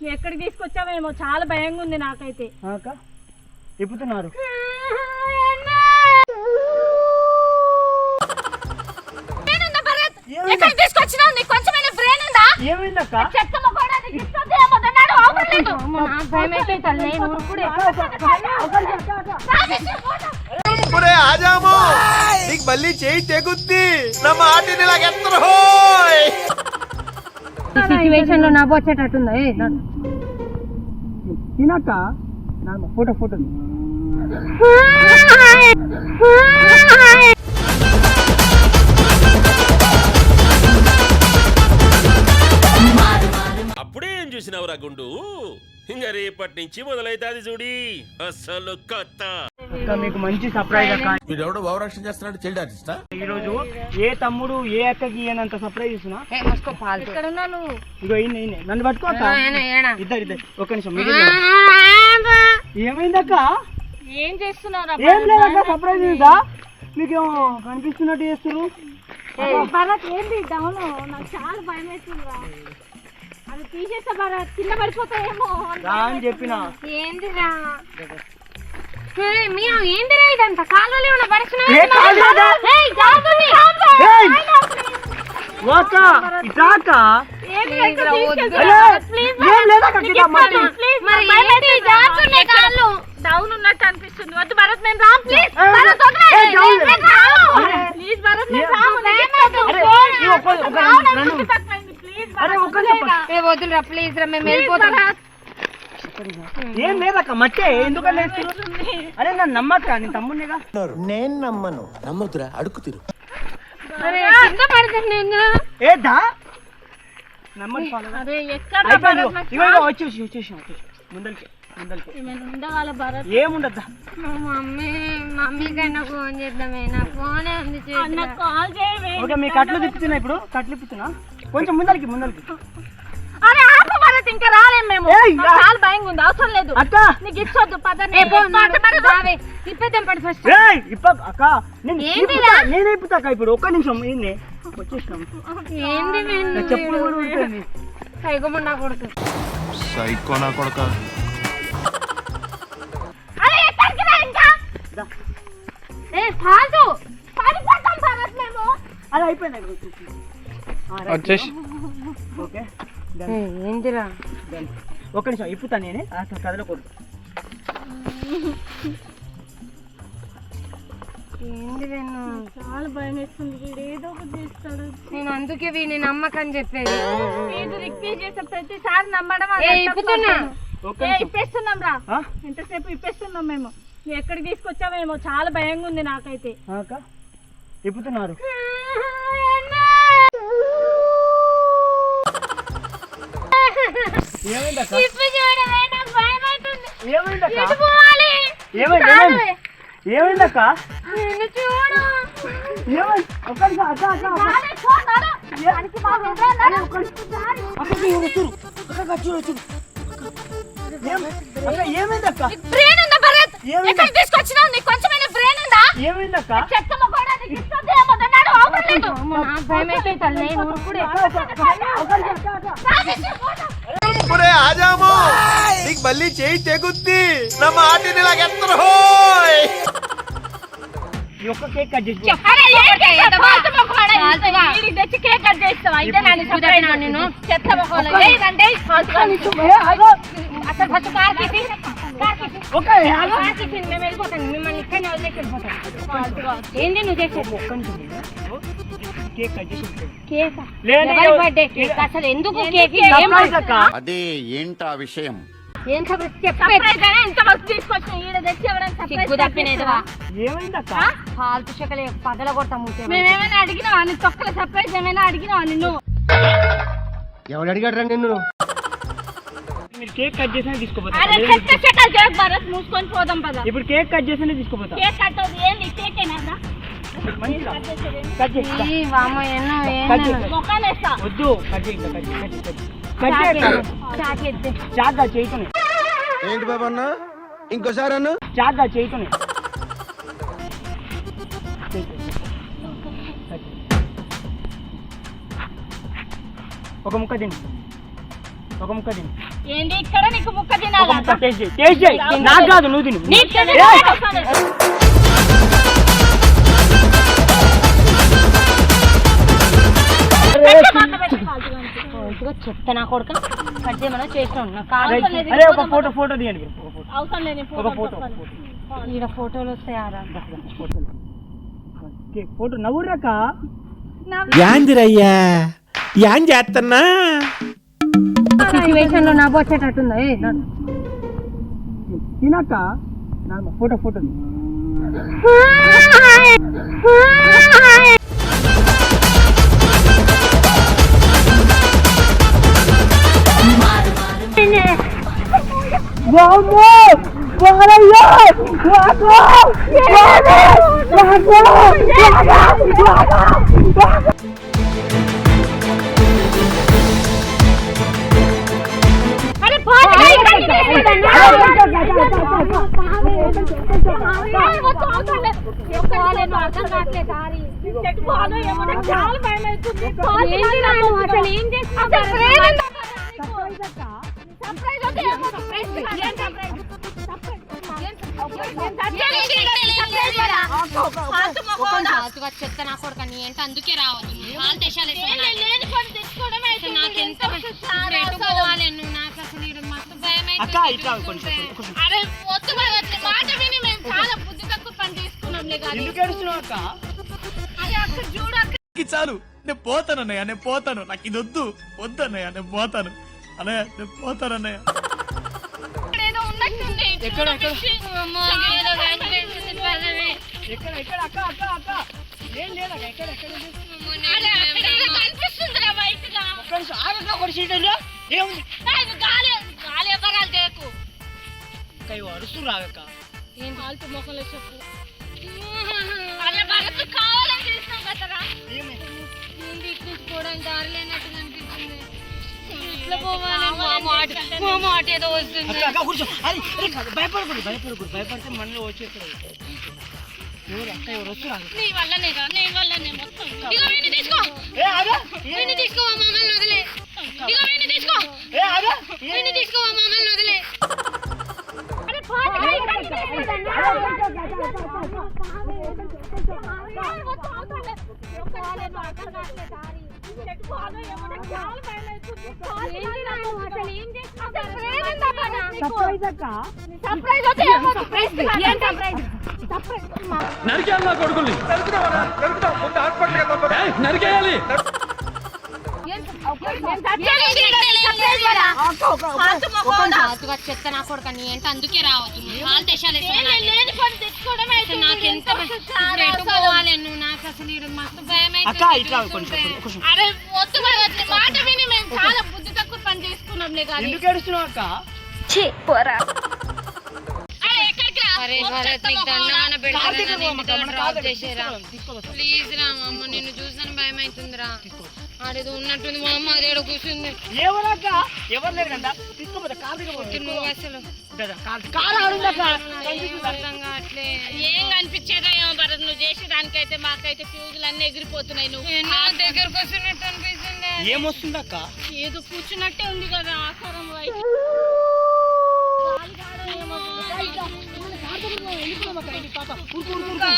నువ్వు ఎక్కడికి తీసుకొచ్చావేమో? చాలా భయంగా ఉంది నాకైతే. మళ్ళీ చేయి తెగుద్ది. నా మాటిని లాగెత్తరు హోయ్ సిచ్యువేషన్లో నవ్వు వచ్చేటట్టుందా? తినక్క? ఫోటో ఫోటో అప్పుడే ఏం చూసినవరా గుండు? ఇంకా రేపటి నుంచి మొదలైతాది చూడి అసలు కొత్త మీకు మంచి సర్ప్రైజ్ అక్క వీడెవడో భావరక్షణ చేస్తున్నాడు చైల్డ్ ఆర్టిస్టా ఈ రోజు ఏ తమ్ముడు ఏ అక్కకి ఇయ్యనంత సర్ప్రైజ్ ఇస్తున్నా ఇగో ఈయన ఈయన. నన్ను పట్టుకో అక్క. ఇద్దరు ఇద్దరు. ఒక్క నిమిషం మీరు ఏమైందక్క ఏం చేస్తున్నావు ఏం లేదక్క సర్ప్రైజ్ ఇదా మీకేమో కనిపిస్తున్నట్టు చేస్తారు భరత్ ఏంది డౌన్ నాకు చాలా భయం వేస్తుందిరా అది తీసేస్తా భరత్. కింద పడిపోతాయేమో. రా అని చెప్పిన. ఏందిరా? ఏందిరా ఇదంతా? కాలువలో ఏ కాలు లేదా? మట్టి. డౌన్ ఉన్నట్టు అనిపిస్తుంది. వద్దు భరత్ నేను రామ్ ప్లీజ్ ఏ, భరత్ ఏ, డౌన్ లేదు. అరే, ప్లీజ్ భరత్ నేను ఏ, రాము అరే, ఈ ఒక్క- ఒక నన్ను- ప్లీజ్ అరే ఒక్క నిమిషం. ఏ వద్దురా ప్లీజ్ రా మేము వెళ్ళిపోతాం. ఏం లేదక్క మట్టే ఎందుకని అరే నన్ను నమ్మక్క నీ తమ్ముడినిగా? నేను నమ్మను. నమ్మొద్దురా అడుగు తిరు. అరే కింద పడతాను నేను. ఏ దా నమ్మని అరే ఎక్కడ వచ్చేసి వచ్చేసి ముందరికి ఏముండద్దా? మా మమ్మీ మమ్మీకైనా ఫోన్ చేద్దామే. నా ఫోనే ఉంది అన్న చేతిలో కాల్ చేయవే. ఓకే మీ కట్లు తిప్పుతున్నా ఇప్పుడు కట్లు తిప్పుతున్నా. కొంచెం ముందరికి ముందరికి. చాలా భయంగా ఉంది అవసరం లేదు. అక్క. నీకు ఇచ్చొద్దు పద ఏ పో, నడు, రావే. తిప్పేద్దాం పడు ఫస్ట్ ఏయ్ ఇప్ప అక్క. నేను నేను ఇప్పుతా అక్క ఇప్పుడు. ఒక్క నిమిషం ఏంది? వచ్చేసినాం. ఏంది చెప్పులు కూడా ఉంటుంది. సైకోమన్నా కొడుకు. సైకోనా కొడక? అరే ఎక్కడికి రా ఇంకా? ఏ కాదు. పడిపోతాం భరత్ మేము. అది అయిపోయింది అక్క, వచ్చేసి ఆ, రైట్. వచ్చేసి. ఓకే ఏ, ఏందిరా? డన్. ఒక్క నిమిషం ఇప్పుతా నేనే. ఆ కథలో కొడు ఏంది వెన్ను? చాలా భయం వేస్తుంది. వీడు ఏదో ఒకటి చేస్తాడు. నేను అందుకే వీని నమ్మకం చెప్పేది. ఏదో రిక్వెస్ట్ చేసే ప్రతిసారి నమ్మడం ఏ ఇప్పుతున్నా? ఒక్క ఏ నిమిషం. ఇప్పేస్తున్నాం రా. ఆ? ఎంతసేపు ఇప్పేస్తున్నాం మేము? నువ్వు ఎక్కడికి తీసుకొచ్చావేమో? చాలా భయంగా ఉంది నాకైతే. ఆ, అక్క? ఇప్పుతున్నారు. ఏమైంది? ఎక్కడికి తీసుకొచ్చినావు? నీకు కొంచెమైనా బ్రెయిన్ ఉందా? ఏమైందక్క చెత్త మొక్కడా నీకు ఇస్తుంది ఏమొద్దన్నాడు అవసరం లేదు. నాకు భయం అయితే తల్లి నువ్వు అప్పుడే ఆజాము నీకు మళ్ళీ చేయి తెగుద్ది నా మాటిని లాగెత్తరు హోయ్ కేక్ కట్ చేసి ఎంత తెచ్చి కేక్ కట్ చేస్తావా? ఇదే నేను. చెత్త అసలు ఫస్ట్ కార్ కార్ మేము మిమ్మల్ని ఇక్కడనే వదిలేసి ఏంది నువ్వు చేసేది కేక్ కట్ చేసి ఇచ్చేయి. కేక్? లేదు, ఎవరి లేదు. Birthday cake? అసలు ఎందుకు కేక్ ఏం సర్ప్రైజ్ అక్క అదే ఏంటా విషయం? ఏం సర్ప్రైజ్ చెప్పే. Surprise గానే ఇంతవరకు తీసుకొచ్చిన. ఈడ తెచ్చి ఎవరైనా surprise సిగ్గు తప్పినదివా ఏమైందక్క ఫాల్తు శకలే పగల కొడతాం ఊరికే. మేమేమైనా అడిగినావా? నీ తొక్కల సర్ప్రైజ్ ఏమైనా అడిగినావా నిన్ను? ఎవడు అడిగాడు నిన్ను? మీరు కేక్ కట్ చేసినా తీసుకోపోతా. మూసుకొని పోదాం పద. ఇప్పుడు కేక్ కట్ చేసినా తీసుకోపోతా. కేక్ కట్ ఏంది? కేక్ ఏనా వద్దు కట్ చేయి కట్ చేయి కట్ చేయి కట్ చేయి కట్ చేయి చాకెట్ చాక్గా చేయకుని ఏంటి బాబా అన్న? ఇంకోసారి అన్న? చాక్గా చేయకుని ఒక ముక్క తిని. ఒక ముక్క తిను. ఏంది ఇక్కడ నీకు ముక్క తినాలా? నాకు కాదు నువ్వు తిను. చెత్త నా కొడుక కట్ చేయమన్నా రైట్. అరే ఒక ఫోటో ఫోటో తీయండి అవసరం లేదు ఒక ఫోటో ఈడ ఫోటోలు వస్తాయారా? ఫోటో నవ్వురాక యాందిరయ్యా యాన్ చేస్తున్నా సిచ్యువేషన్లో నవ్వు వచ్చేటట్టుందా? ఏ. తినక్క? ఫోటో ఫోటో చాలా భయం అవుతుంది. పాలు ఏంటి తాగాలి. నాయన అసలు ఏం చేస్తున్నావు? చెత్త నా నీ అందుకే రావద్దు దేశాలు నాకు అసలు మస్తు భయం అరే వద్దు మాట విని మేము చాలా. బుద్ధి తక్కువ పని చాలు నేను పోతాను అన్నయ్య నేను పోతాను. నాకు ఇది వద్దు. వద్దు అన్నయ్య నేను పోతాను. అన్నయ్య నేను పోతాను అన్నయ్య ఎక్కడ, ఎక్కడ? ఎక్కడ ఎక్కడ అక్క అక్క అక్క ఏం లేదు అక్క ఎక్కడ ఎక్కడ ఉంది? అమ్మో, అరే నేను అక్కడ ఏదో కనిపిస్తుందిరా బయట ఒక్క నిమిషం. ఆగక్క ఒకటి సీట్ ఉందా? ఏముంది గాలి గాలి ఎవ్వరాలు చేయకు అక్క ఇవి అరుస్తున్నారు ఆగక్క ఏం కాల్పు మొక్కలు చెప్పు పోవాలి మా మాట? ఏదో వస్తుంది. అక్క అక్క కూర్చో. అరే అరే కాదు, భయపడకూడదు భయపడకూడదు. భయపడితే మనలో వచ్చేస్తారు ఎవరు అక్క ఎవరు వస్తున్నారు? నీ వల్లనే నీ వల్లనే మొత్తం. నరికేయాలి నా కొడుకుల్ని. నరికేయాలి. చెత్త నా కొడుక నీ ఏంటి? అందుకే రావద్దు దేశాలు నాకెంత ఎటు పోవాలి నువ్వు నాకు అసలు మస్తు భయం అరే వద్దు. మాట విని మేము చాలా బుద్ధి తక్కువ పని చేసుకున్నాంలే కానీ ఎందుకు ఏడుస్తున్నావు అక్క? ప్లీజ్ అమ్మ నిన్ను చూసాను భయం అవుతుందిరా ఆడేదో ఉన్నట్టుంది మా అమ్మ అదేడో కూర్చుంది. ఎవరక్క? ఎవరు లేరు కదా తీసుకోపోతా అసలు. కదా? అర్థం కావట్లే. ఏం కనిపించేదో ఏమో భరత్ నువ్వు చేసే దానికైతే మాకైతే ఫ్యూజులు అన్ని ఎగిరిపోతున్నాయి నువ్వు ఎన్నో దగ్గరకు వస్తున్నట్టు అనిపిస్తుంది. ఏమొస్తుంది అక్క ఏదో కూర్చున్నట్టే ఉంది కదా ఆకారం వైపు. నుంచి